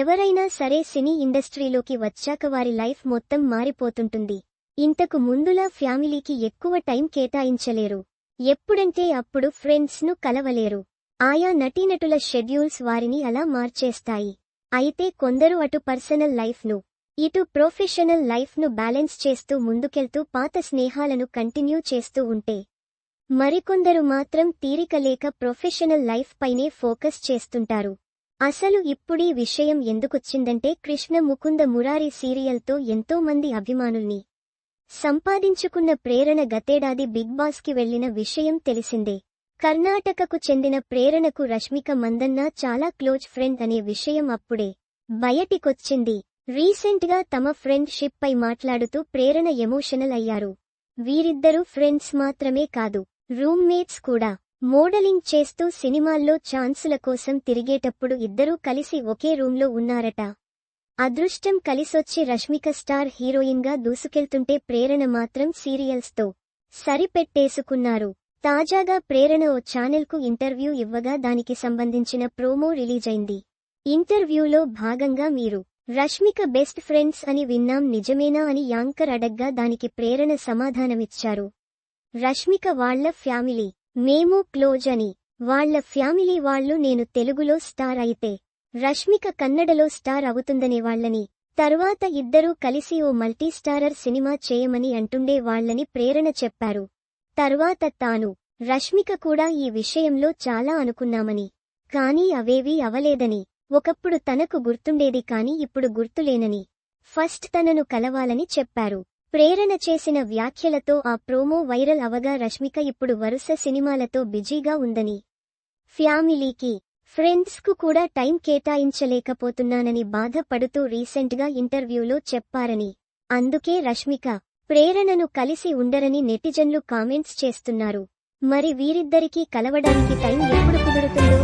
ఎవరైనా సరే సినీ ఇండస్ట్రీలోకి వచ్చాక వారి లైఫ్ మొత్తం మారిపోతుంటుంది. ఇంతకు ముందులా ఫ్యామిలీకి ఎక్కువ టైం కేటాయించలేరు. ఎప్పుడంటే అప్పుడు ఫ్రెండ్స్ను కలవలేరు. ఆయా నటీనటుల షెడ్యూల్స్ వారిని అలా మార్చేస్తాయి. అయితే కొందరు అటు పర్సనల్ లైఫ్ను ఇటు ప్రొఫెషనల్ లైఫ్ను బ్యాలెన్స్ చేస్తూ ముందుకెళ్తూ పాత స్నేహాలను కంటిన్యూ చేస్తూ ఉంటే మరికొందరు మాత్రం తీరిక లేక ప్రొఫెషనల్ లైఫ్ పైనే ఫోకస్ చేస్తుంటారు. అసలు ఇప్పుడీ విషయం ఎందుకొచ్చిందంటే కృష్ణ ముకుంద మురారి సీరియల్తో ఎంతో మంది అభిమానుల్ని సంపాదించుకున్న ప్రేరణ గతేడాది బిగ్ బాస్కి వెళ్ళిన విషయం తెలిసిందే. కర్ణాటకకు చెందిన ప్రేరణకు రష్మిక మందన్న చాలా క్లోజ్ ఫ్రెండ్ అనే విషయం అప్పుడే బయటికొచ్చింది. రీసెంట్గా తమ ఫ్రెండ్షిప్ పై మాట్లాడుతూ ప్రేరణ ఎమోషనల్ అయ్యారు. వీరిద్దరూ ఫ్రెండ్స్ మాత్రమే కాదు రూమ్మేట్స్ కూడా. మోడలింగ్ చేస్తూ సినిమాల్లో ఛాన్సుల కోసం తిరిగేటప్పుడు ఇద్దరూ కలిసి ఒకే రూంలో ఉన్నారట. అదృష్టం కలిసొచ్చి రష్మిక స్టార్ హీరోయిన్గా దూసుకెళ్తుంటే ప్రేరణ మాత్రం సీరియల్స్తో సరిపెట్టేసుకున్నారు. తాజాగా ప్రేరణ ఓ ఛానెల్కు ఇంటర్వ్యూ ఇవ్వగా దానికి సంబంధించిన ప్రోమో రిలీజైంది. ఇంటర్వ్యూలో భాగంగా మీరు రష్మిక బెస్ట్ ఫ్రెండ్స్ అని విన్నాం నిజమేనా అని యాంకర్ అడగ్గా దానికి ప్రేరణ సమాధానమిచ్చారు. రష్మిక వాళ్ళ ఫ్యామిలీ మేము క్లోజ్ అని. వాళ్ళ ఫ్యామిలీ వాళ్ళు నేను తెలుగులో స్టార్ అయితే. రష్మిక కన్నడలో స్టార్ అవుతుందనే తర్వాత తరువాత ఇద్దరూ కలిసి ఓ మల్టీస్టారర్ సినిమా చేయమని అంటుండే వాళ్ళని ప్రేరణ చెప్పారు. తర్వాత తాను రష్మిక కూడా ఈ విషయంలో చాలా అనుకున్నామని. కానీ అవేవీ అవలేదని. ఒకప్పుడు తనకు గుర్తుండేది కాని ఇప్పుడు గుర్తులేనని. ఫస్ట్ తనను కలవాలని చెప్పారు. ప్రేరణ చేసిన వ్యాఖ్యలతో ఆ ప్రోమో వైరల్ అవగా రష్మిక ఇప్పుడు వరుస సినిమాలతో బిజీగా ఉందని. ఫ్యామిలీకి ఫ్రెండ్స్కు కూడా టైం కేటాయించలేకపోతున్నానని బాధపడుతూ రీసెంట్గా ఇంటర్వ్యూలో చెప్పారని. అందుకే రష్మిక ప్రేరణను కలిసి ఉండరని నెటిజన్లు కామెంట్స్ చేస్తున్నారు. మరి వీరిద్దరికీ కలవడానికి టైం ఎప్పుడు కుదురుతుందో?